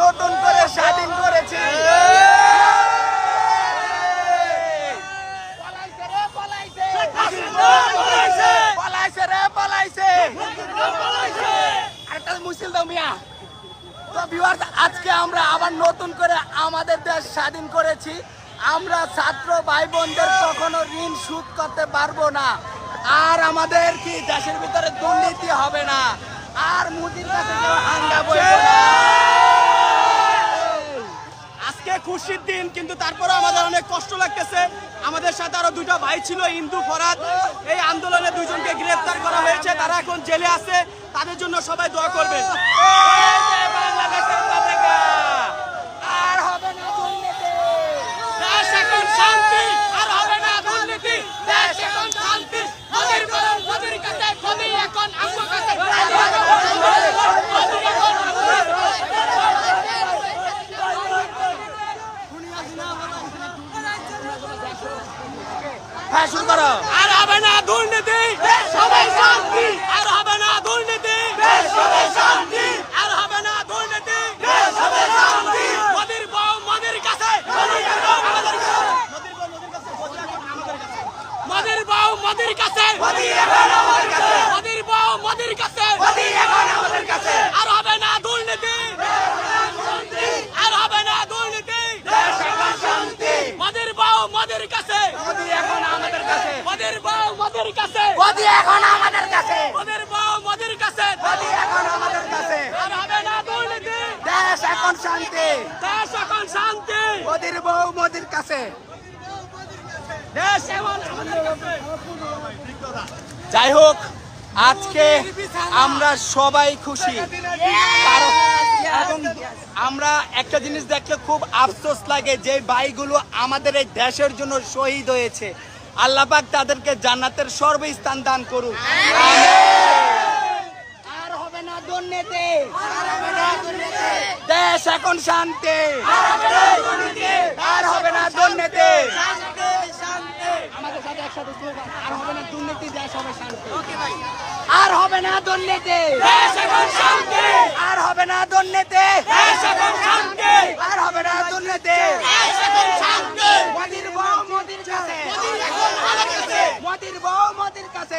নতুন করে স্বাধীন করেছি। পলাইছে রে, পলাইছে। আরেকটা মুসিল দাও মিয়া। তো viewers, আজকে আমরা আবার নতুন করে আমাদের দেশ স্বাধীন করেছি। আমরা ছাত্র ভাই বোনদের কখনো ঋণ শোধ করতে পারব না। আর আমাদের কি দেশের ভিতরে দুর্নীতি হবে না? আর মুদির কাছে কেউ হাঙ্গা বইবো না আজকে খুশির দিন, কিন্তু তারপরে আমাদের অনেক কষ্ট লাগতেছে। আমাদের সাথে আরও দুটো ভাই ছিল, ইন্দু, ফরাদ। এই আন্দোলনে দুজনকে গ্রেফতার করা হয়েছে। তারা এখন জেলে আছে। তাদের জন্য সবাই দোয়া করবে এখন শান্তি, আর হবে না দুর্নীতি। দেশ এখন শান্তি। মোদির কাছে এখন আমগো কাছে মোদি এখন হ্যাঁ শুরু করো আর হবে না দুর্নীতি সবাই শান্তি আর হবে না দুর্নীতি সবাই শান্তি আর হবে না দুর্নীতি সবাই শান্তি মোদির বউ মোদির কাছে মোদির বউ মোদির কাছে মোদির বউ মোদির কাছে আর হবে না দুর্নীতি আর হবে না দুর্নীতি মোদির বউ মোদির কাছে মোদি এখন আমাদের কাছে মোদির বউ মোদির কাছে। মোদি এখন আমাদের কাছে। মোদির বউ মোদির কাছে। মোদি এখন আমাদের কাছে। আর হবে না দুর্নীতি। দেশ এখন শান্তি। দেশ এখন শান্তি। মোদির বউ মোদির কাছে। দেশ এখন যাই হোক আজকে আমরা সবাই খুশি। কারণ এবং আমরা একটা জিনিস দেখলে খুব আফসোস লাগে যে ভাইগুলো আমাদের এই দেশের জন্য শহীদ হয়েছে। আল্লাহ পাক তাদেরকে জান্নাতের সর্বস্থান দান করুন। আর হবে না দুর্নীতি। দেশ এখন শান্তি। আর হবে না দুর্নীতি। আমাদের সাথে একসাথে আর হবে না দুর্নীতি দেশ হবে শান্তি। আর হবে না দুর্নীতি। আর হবে না দুর্নীতি দেশ এখন শান্তি আর হবে না দুর্নীতি দেশ এখন শান্তি মোদির বউ মোদির কাছে মোদির বউ মোদির কাছে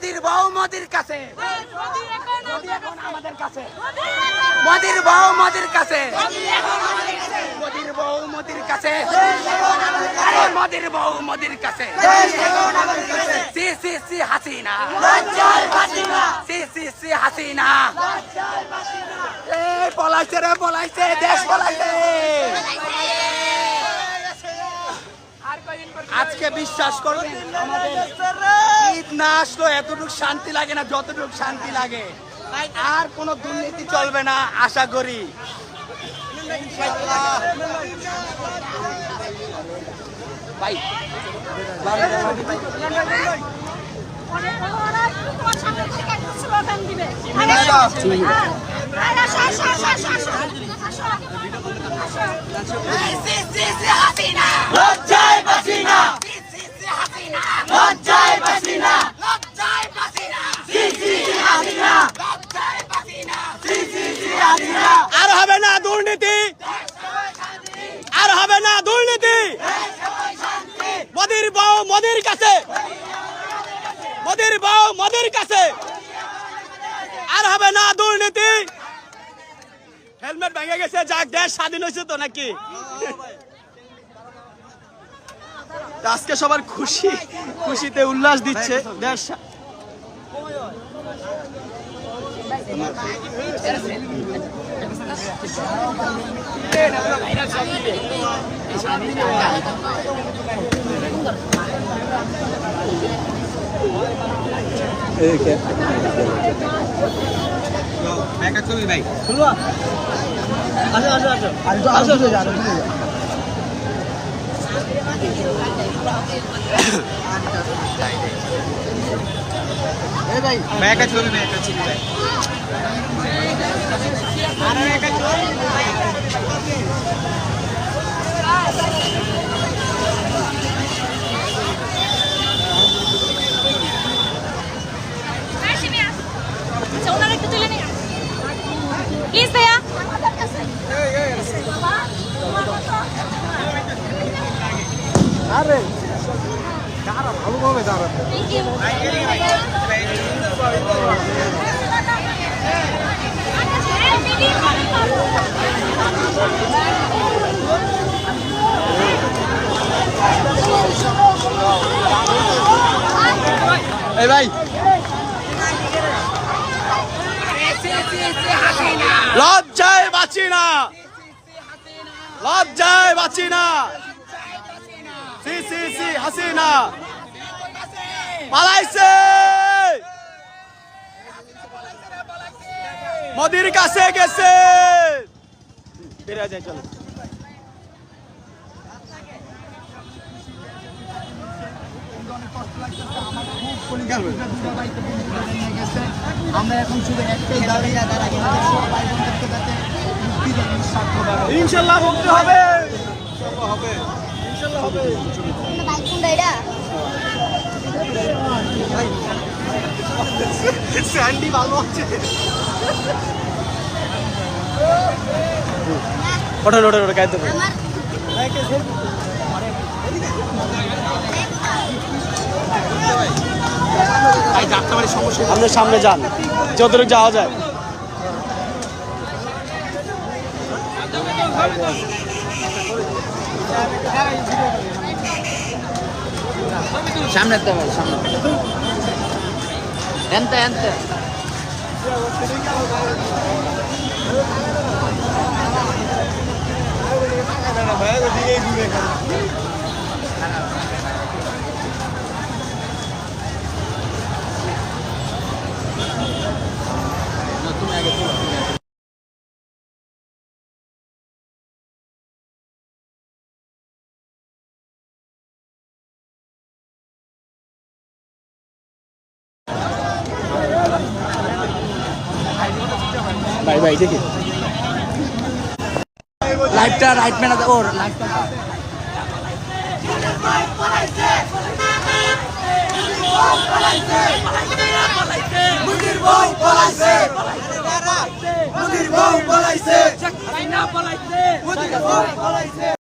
মোদির বউ মোদির কাছে। আমাদের কাছে। মোদির বউ মোদির কাছে। মোদির বউ মোদির কাছে। মোদির বউ মোদির কাছে। সি সি সি হাসিনা। সি সি সি হাসিনা। এই পলাইছে রে পলাইছে দেশ পলাইছে। আজকে বিশ্বাস করবেন আমাদের ঈদ না আসলো এতটুকু শান্তি লাগে না, যতটুকু শান্তি লাগে। আর কোনো দুর্নীতি চলবে না, আশা করি লজ্জায় বাসিনা লজ্জায় বাসিনা লজ্জায় বাসিনা লজ্জায় বাসিনা আর হবে না দুর্নীতি আর হবে না দুর্নীতি মোদির বউ মোদির কাছে। মোদির বউ মোদির কাছে। আর হবে না দুর্নীতি। হেলমেট ভেঙে গেছে, যাক, দেশ স্বাধীন হয়েছে তো নাকি? আজকে সবার খুশি, খুশিতে উল্লাস দিচ্ছে দেশ। স্বা- একটা ছবি ভাই ভাই একটা ছবি ভাই একটা ছবি ভাই আচ্ছা Thank you. এই ভাই। লজ্জায় বাঁচি না। লজ্জায় বাঁচি না। হাসিনা। পালাইছে। মোদির কাছে গেছে। দেন নিঃস্বার্থ ইনশাল্লাহ হবে। কোনটা এটা স্যান্ডি ভালো আছে। ওঠেন ওঠেন আপনার সামনে যান। যতটুকু যাওয়া যায়। সামনে তো ভাই সামনে। এনতে এনতে। ভাই ভাই দেখি। লাইভটা রাইট ম্যান ওর। লাইভটা মুদির পলাইছে। মুদির বউ পলাইছে। মুদির বউ পলাইছে।